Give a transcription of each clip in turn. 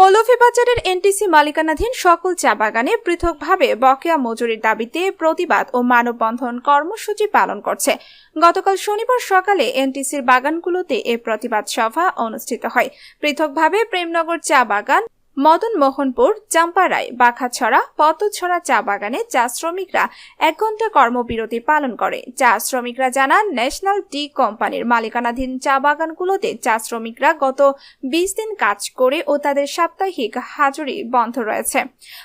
মৌলভীবাজারের এনটিসি মালিকানাধীন সকল চা বাগানে পৃথকভাবে বকেয়া মজুরির দাবিতে প্রতিবাদ ও মানববন্ধন কর্মসূচি পালন করছে। গতকাল শনিবার সকালে এনটিসির বাগানগুলোতে এ প্রতিবাদ সভা অনুষ্ঠিত হয়। পৃথকভাবে প্রেমনগর চা বাগান মদন মোহনপুর চাম্পারায় বাখাছড়া পতছড়া চা বাগানে চা শ্রমিকরা এক ঘণ্টা কর্মবিরতি পালন করে। চা শ্রমিকরা জানান, ন্যাশনাল টি কোম্পানির মালিকানাধীন চা বাগানগুলোতে চা শ্রমিকরা গত বিশ দিন কাজ করে ও তাদের সাপ্তাহিক হাজুরি বন্ধ রয়েছে।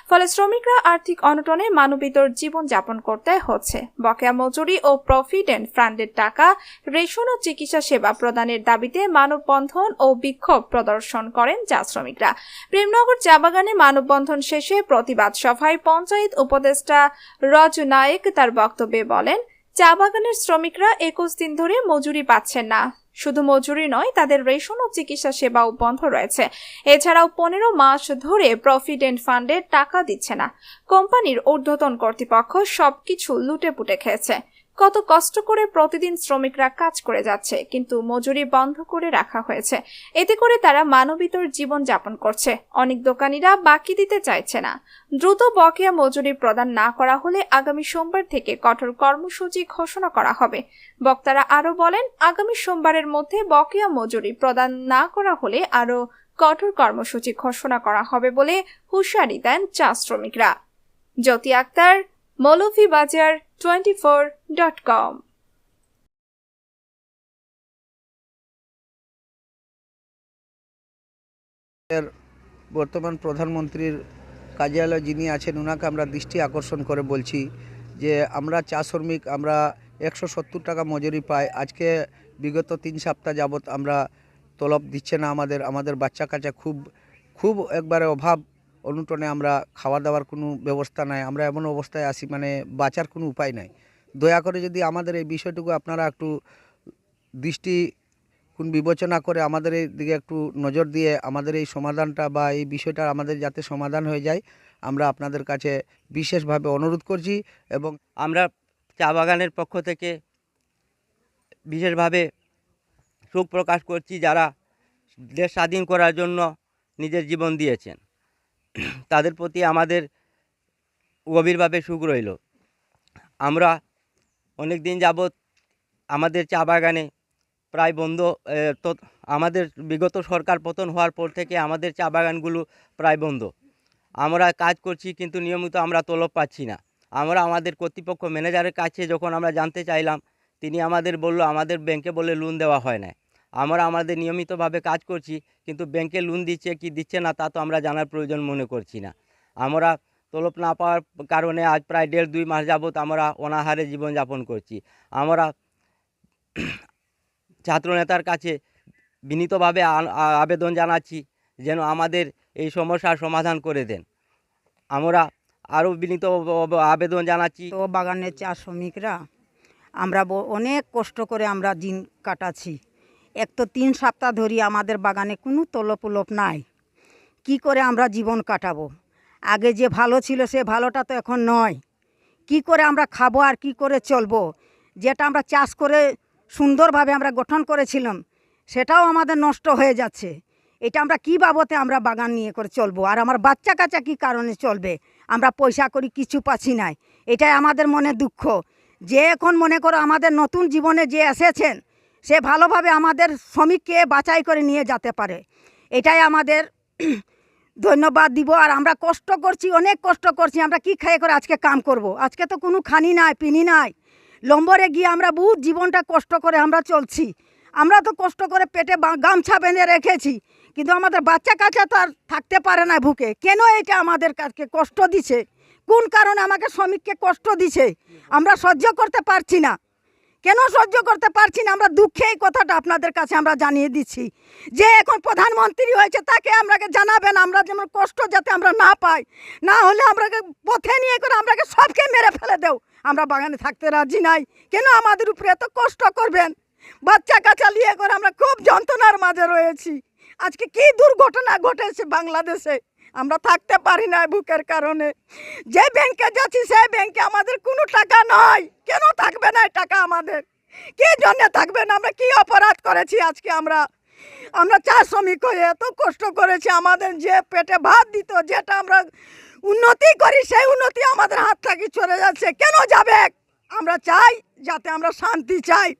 ফলে শ্রমিকরা আর্থিক অনটনে মানবিতর জীবনযাপন করতে হচ্ছে। বকেয়া মজুরি ও প্রভিডেন্ট ফান্ডের টাকা, রেশন ও চিকিৎসা সেবা প্রদানের দাবিতে মানববন্ধন ও বিক্ষোভ প্রদর্শন করেন চা শ্রমিকরা। প্রেমনগর চা বাগানে মানববন্ধন শেষে প্রতিবাদ সভায় পঞ্চায়েত উপদেষ্টা রজ নায়েক তার বক্তব্যে বলেন চা বাগানের শ্রমিকরা একুশ দিন ধরে মজুরি পাচ্ছেন না। শুধু মজুরি নয়, তাদের রেশন ও চিকিৎসা সেবাও বন্ধ রয়েছে। এছাড়াও পনেরো মাস ধরে প্রভিডেন্ট ফান্ডের টাকা দিচ্ছে না। কোম্পানির ঊর্ধ্বতন কর্তৃপক্ষ সবকিছু লুটে পুটে খেয়েছে। কত কষ্ট করে প্রতিদিন শ্রমিকরা কাজ করে যাচ্ছে, কিন্তু মজুরি বন্ধ করে রাখা হয়েছে। এতে করে তারা মানবিতর জীবন যাপন করছে। অনেক দোকানিরা বাকি দিতে চাইছে না। দ্রুত বকেয়া মজুরি প্রদান না করা হলে আগামী সোমবার থেকে কঠোর কর্মসূচি ঘোষণা করা হবে। বক্তারা আরও বলেন, আগামী সোমবারের মধ্যে বকেয়া মজুরি প্রদান না করা হলে আরও কঠোর কর্মসূচি ঘোষণা করা হবে বলে হুঁশিয়ারি দেন চা শ্রমিকরা। Jyoti Akter, Moulvibazar twenty four dot com বর্তমান প্রধানমন্ত্রীর কার্যালয় যিনি আছেন ওনাকে আমরা দৃষ্টি আকর্ষণ করে বলছি যে আমরা চা শ্রমিক, আমরা একশো সত্তর টাকা মজুরি পাই। আজকে বিগত তিন সপ্তাহ যাবৎ আমরা তলব দিচ্ছে না আমাদের আমাদের বাচ্চা কাচ্চা খুব খুব একবারে অভাব। অনুটনে আমরা খাওয়া দাওয়ার কোনো ব্যবস্থা নাই, আমরা এমন অবস্থায় আসি মানে বাঁচার কোনো উপায় নাই। দয়া করে যদি আমাদের এই বিষয়টুকু আপনারা একটু দৃষ্টি কোন বিবেচনা করে আমাদের এই দিকে একটু নজর দিয়ে আমাদের এই সমাধানটা বা এই বিষয়টা আমাদের যাতে সমাধান হয়ে যায়, আমরা আপনাদের কাছে বিশেষভাবে অনুরোধ করছি এবং আমরা চা বাগানের পক্ষ থেকে বিশেষভাবে শোক প্রকাশ করছি যারা দেশ স্বাধীন করার জন্য নিজের জীবন দিয়েছেন। তাদের প্রতি আমাদের গভীরভাবে সুখ রইল। আমরা অনেক দিন যাবৎ আমাদের চা বাগানে প্রায় বন্ধ তো আমাদের বিগত সরকার পতন হওয়ার পর থেকে আমাদের চা বাগানগুলো প্রায় বন্ধ। আমরা কাজ করছি কিন্তু নিয়মিত আমরা তলব পাচ্ছি না। আমরা আমাদের কর্তৃপক্ষ ম্যানেজারের কাছে যখন আমরা জানতে চাইলাম, তিনি আমাদের বলল, আমাদের ব্যাংকে বলে লোন দেওয়া হয় না আমরা আমাদের নিয়মিতভাবে কাজ করছি, কিন্তু ব্যাংকে লোন দিচ্ছে কি দিচ্ছে না তা তো আমরা জানার প্রয়োজন মনে করছি না। আমরা তলব না পাওয়ার কারণে আজ প্রায় দেড় দুই মাস যাবৎ আমরা অনাহারে জীবনযাপন করছি। আমরা ছাত্রনেতার কাছে বিনীতভাবে আবেদন জানাচ্ছি যেন আমাদের এই সমস্যার সমাধান করে দেন। আমরা আরও বিনীত আবেদন জানাচ্ছি। তো বাগানের চা শ্রমিকরা, আমরা অনেক কষ্ট করে আমরা দিন কাটাচ্ছি। এক তো তিন সপ্তাহ ধরি আমাদের বাগানে কোনো তলপ নাই। কি করে আমরা জীবন কাটাবো? আগে যে ভালো ছিল সে ভালোটা তো এখন নয়। কি করে আমরা খাব আর কি করে চলবো? যেটা আমরা চাষ করে সুন্দরভাবে আমরা গঠন করেছিলাম, সেটাও আমাদের নষ্ট হয়ে যাচ্ছে। এটা আমরা কী বাবতে আমরা বাগান নিয়ে করে চলবো? আর আমার বাচ্চা কাচ্চা কী কারণে চলবে? আমরা পয়সা করি, কিছু পাচ্ছি নাই। এটাই আমাদের মনে দুঃখ। যে এখন মনে করো আমাদের নতুন জীবনে যে এসেছেন সে ভালোভাবে আমাদের শ্রমিককে বাছাই করে নিয়ে যেতে পারে। এটাই আমাদের ধন্যবাদ দিব। আর আমরা কষ্ট করছি, অনেক কষ্ট করছি। আমরা কি খেয়ে করে আজকে কাম করব। আজকে তো কোনো খানি নাই, পিনি নাই। লম্বরে গিয়ে আমরা বহুত জীবনটা কষ্ট করে আমরা চলছি। আমরা তো কষ্ট করে পেটে গামছা বেঁধে রেখেছি। কিন্তু আমাদের বাচ্চা কাচ্চা তো আর থাকতে পারে না ভুকে। কেন এটা আমাদের কাছে কষ্ট দিছে? কোন কারণে আমাকে শ্রমিককে কষ্ট দিছে? আমরা সহ্য করতে পারছি না। কেন সহ্য করতে পারছি না? আমরা দুঃখে এই কথাটা আপনাদের কাছে আমরা জানিয়ে দিচ্ছি। যে এখন প্রধানমন্ত্রী হয়েছে, তাকে আমরাকে জানাবেন, আমরা যেমন কষ্ট যাতে আমরা না পাই, না হলে আমরাকে পথে নিয়ে করে আমরাকে সবকে মেরে ফেলে দেও। আমরা বাগানে থাকতে রাজি নাই। কেন আমাদের উপরে এত কষ্ট করবেন? বাচ্চা কাচ্চা নিয়ে করে আমরা খুব যন্ত্রণার মাঝে রয়েছি। আজকে কি দুর্ঘটনা ঘটেছে বাংলাদেশে? আমরা থাকতে পারি না বুকের কারণে। যে ব্যাংকে যাচ্ছি, সেই ব্যাংকে আমাদের কোনো টাকা নয় কেন থাকবে না টাকা আমাদের? কি জন্য থাকবে না? আমরা কি অপরাধ করেছি আজকে আমরা? আমরা চা শ্রমিক হয়ে এত কষ্ট করেছি, আমাদের যে পেটে ভাত দিত, যেটা আমরা উন্নতি করি, সেই উন্নতি আমাদের হাত থেকে চলে যাচ্ছে। কেন যাবে? আমরা চাই যাতে আমরা শান্তি চাই।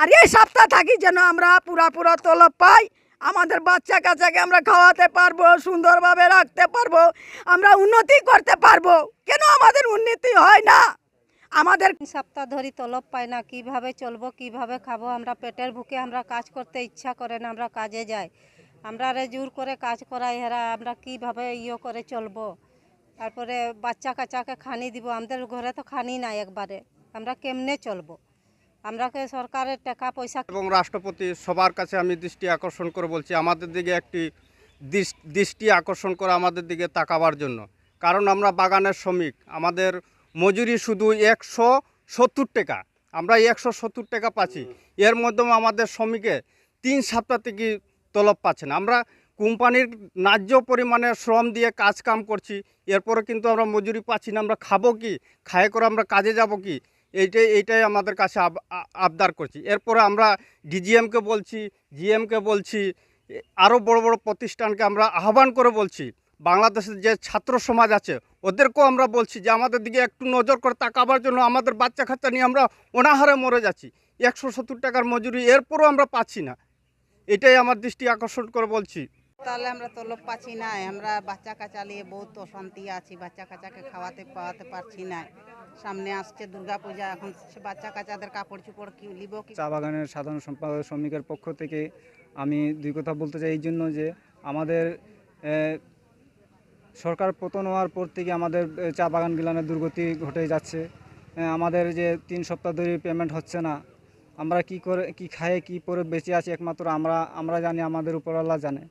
আর এই সপ্তাহ থাকি যেন আমরা পুরা পুরা তলব পাই। আমাদের বাচ্চা কাচ্চাকে আমরা খাওয়াতে পারব, সুন্দরভাবে রাখতে পারব, আমরা উন্নতি করতে পারব। কেন আমাদের উন্নতি হয় না? আমাদের সপ্তাহ ধরে তলব পাই না, কীভাবে চলবো, কীভাবে খাব? আমরা পেটের ভুকে আমরা কাজ করতে ইচ্ছা করে না, আমরা কাজে যাই। আমরা রে জোর করে কাজ করাই, হেরা আমরা কীভাবে ইয়ে করে চলবো? তারপরে বাচ্চা কাচ্চাকে খানি দিব, আমাদের ঘরে তো খানি নাই একবারে। আমরা কেমনে চলবো? আমরাকে সরকারের টাকা, পয়সা এবং রাষ্ট্রপতি সবার কাছে আমি দৃষ্টি আকর্ষণ করে বলছি, আমাদের দিকে একটি দৃষ- দৃষ্টি আকর্ষণ করে আমাদের দিকে তাকাবার জন্য। কারণ আমরা বাগানের শ্রমিক, আমাদের মজুরি শুধু একশো সত্তর টাকা, আমরা একশো সত্তর টাকা পাচ্ছি। এর মাধ্যমে আমাদের শ্রমিকে তিন সপ্তাহ থেকে তলব পাচ্ছেন আমরা কোম্পানির ন্যায্য পরিমাণে শ্রম দিয়ে কাজ কাম করছি এরপরে কিন্তু আমরা মজুরি পাচ্ছি না। আমরা খাব কি? খায় করে আমরা কাজে যাব কি? এইটাই এইটাই আমাদের কাছে আব- আবদার করছি। এরপরে আমরা ডিজিএমকে বলছি জিএমকে বলছি আরও বড় বড় প্রতিষ্ঠানকে আমরা আহ্বান করে বলছি, বাংলাদেশের যে ছাত্র সমাজ আছে, ওদেরকেও আমরা বলছি যে আমাদের দিকে একটু নজর করে তাকাবার জন্য আমাদের বাচ্চা কাচ্চা নিয়ে আমরা অনাহারে মরে যাচ্ছি। একশো সত্তর টাকার মজুরি এরপরও আমরা পাচ্ছি না। এটাই আমার দৃষ্টি আকর্ষণ করে বলছি। তাহলে আমরা তো তলব পাচ্ছি না, আমরা বাচ্চা কাচ্চা নিয়ে বহুত অশান্তি আছি, বাচ্চা কাচ্চাকে খাওয়াতে, পাওয়াতে পারছি না। সামনে আসছে দুর্গা পূজা এখন বাচ্চা কাচ্চাদের কাপড় চোপড় কি চা বাগানের সাধারণ সম্পাদক শ্রমিকের পক্ষ থেকে আমি দুই কথা বলতে চাই এই জন্য যে আমাদের সরকার পতন হওয়ার পর থেকে আমাদের চা বাগান গিলানের দুর্গতি ঘটে যাচ্ছে। আমাদের যে তিন সপ্তাহ ধরে পেমেন্ট হচ্ছে না। আমরা কি করে, কি খায়ে, কি পরে বেঁচে আছি একমাত্র আমরা আমরা জানি, আমাদের উপরওয়ালা জানে।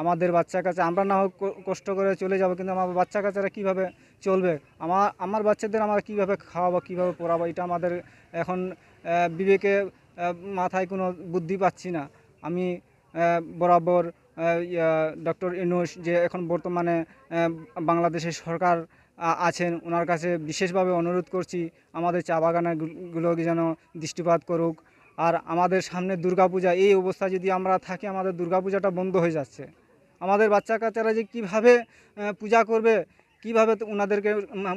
আমাদের বাচ্চা কাচ্চা আমরা না হোক কষ্ট করে চলে যাব, কিন্তু আমার বাচ্চা কাচ্চারা কীভাবে চলবে? আমার আমার বাচ্চাদের আমরা কীভাবে খাওয়াবো, কীভাবে পড়াবো? এটা আমাদের এখন বিবেকে মাথায় কোনো বুদ্ধি পাচ্ছি না। আমি বরাবর ডক্টর ইনুস যে এখন বর্তমানে বাংলাদেশের সরকার আছেন, ওনার কাছে বিশেষভাবে অনুরোধ করছি, আমাদের চা বাগানগুলোকে যেন দৃষ্টিপাত করুক। আর আমাদের সামনে দুর্গাপূজা, এই অবস্থা যদি আমরা থাকি, আমাদের দুর্গাপূজাটা বন্ধ হয়ে যাচ্ছে। আমাদের বাচ্চা কাচ্চারা যে কীভাবে পূজা করবে, কীভাবে ওনাদেরকে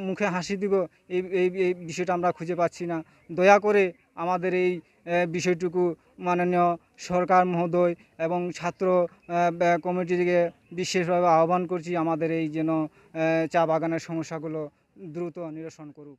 মুখে হাসি দিব, এই এই বিষয়টা আমরা খুঁজে পাচ্ছি না। দয়া করে আমাদের এই বিষয়টুকু মাননীয় সরকার মহোদয় এবং ছাত্র কমিটিকে বিশেষভাবে আহ্বান করছি, আমাদের এই যেন চা বাগানের সমস্যাগুলো দ্রুত নিরসন করুক।